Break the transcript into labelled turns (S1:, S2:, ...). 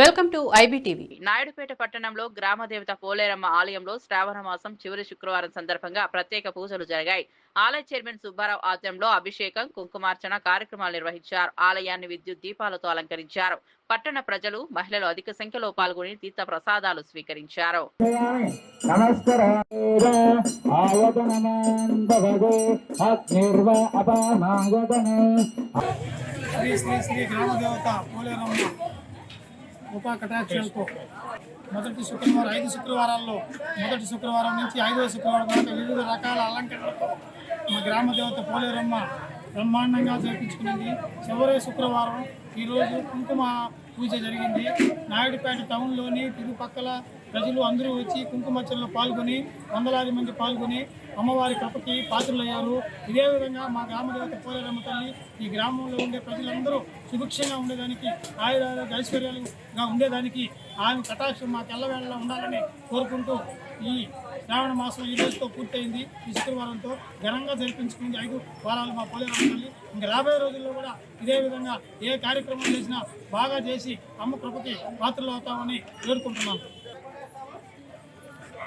S1: Welcome to IBTV.
S2: Naidupeta పట్టణంలో గ్రామదేవత పోలేరమ్మ ఆలయంలో శ్రావణ మాసం చివరి శుక్రవారం సందర్భంగా ప్రత్యేక పూజలు జరిగాయి. ఆలయ చైర్మన్ సుబ్బారావు ఆధ్వర్యంలో అభిషేకం కుంకుమార్చన కార్యక్రమాలు నిర్వహించారు. ఆలయాన్ని విద్యుత్ దీపాలతో అలంకరించారు. పట్టణ ప్రజలు మహిళలు అధిక సంఖ్యలో పాల్గొని తీర్థ ప్రసాదాలు స్వీకరించారు.
S3: శ్రీ శ్రీ శ్రీ గ్రామదేవత పోలేరమ్మ కృపా కటాక్షాలతో మొదటి శుక్రవారం ఐదు శుక్రవారాల్లో మొదటి శుక్రవారం నుంచి ఐదవ శుక్రవారం వరకు వివిధ రకాల అలంకరణలతో మా గ్రామదేవత పోలేరమ్మ బ్రహ్మాండంగా జరిపించుకున్నది చివరి శుక్రవారం ఈరోజు కుంకుమ పూజ జరిగింది. నాయుడుపేట టౌన్లోని తిరుపక్కల ప్రజలు అందరూ వచ్చి కుంకుమచ్చల్లో పాల్గొని వందలాది మంది పాల్గొని అమ్మవారి కృపకి పాత్రలయ్యారు. ఇదే విధంగా మా గ్రామదేవత పోలేరమ్మ తల్లి ఈ గ్రామంలో ఉండే ప్రజలందరూ సుభిక్షంగా ఉండేదానికి ఆయురారోగ్య ఐశ్వర్యాలుగా ఉండేదానికి ఆమె కటాక్షం మా తెల్లవేళలో ఉండాలని కోరుకుంటూ ఈ శ్రావణ మాసం ఈ రోజుతో పూర్తయింది. ఈ శుక్రవారంతో ఘనంగా జరిపించుకుంది ఐదు వారాలు మా పోలేరమ్మ తల్లి. ఇంకా రాబోయే రోజుల్లో కూడా ఇదే విధంగా ఏ కార్యక్రమం చేసినా బాగా చేసి అమ్మ కృపకి పాత్రలు అవుతామని వేడుకుంటున్నాం